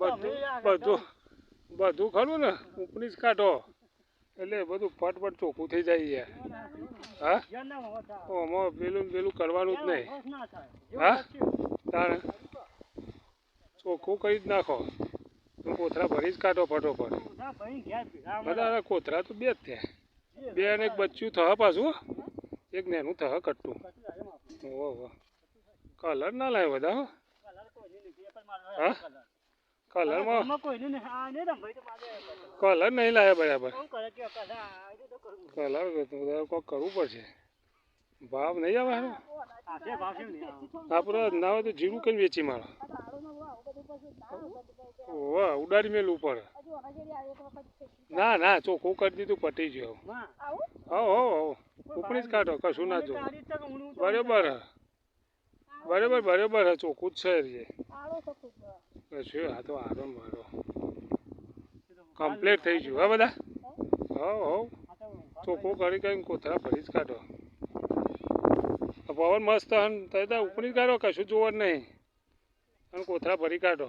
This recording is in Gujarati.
બધું બધું બધું ખરું ને ઉપની જ કાઢો. એટલે બધું ફટફટ ચોખ્ખું થઈ જાય યાર હા? આમાં પેલું પેલું કરવાનું જ નહીં. હા? તાણે ચોખ્ખું કરી જ નાખો. કોથરા ભરી જ કાઢો ફટોફટ. બધા કોથરા તો બે જ થયા બે અને એક બચ્ચું થહ પાછું. એક નેનું થહ કટ્ટું ઓહો. કલર ના લાવ્યો બધા હો. હા? કલરમાં કલર નહીં લાવ્યા બરાબર. કલર? કોઈક કરવું પડશે. ભાવ નહીં આવે? આપણે ના હોય તો જીરું કઈ વેચી મારો? વાહ ઉડાડી મેલ ઉપર. ના ના ચોખ્ખું કરી દીધું પટી ગયો. હો હો આવો ઉપડી જ કાઢો કશું ના જો બરાબર. બરાબર બરાબર ચોખ્ખું જ છે રે કશું આ તો આરો મારો. કમ્પ્લીટ થઈ ગયું હા બધા? હોવ હોવ ચોખ્ખું કરી કરીને કોથળા ભરી જ કાઢો. પવન મસ્ત હન તો ઉપરી કાઢો કશું જોવા જ નહીં. અને કોથળા ભરી કાઢો.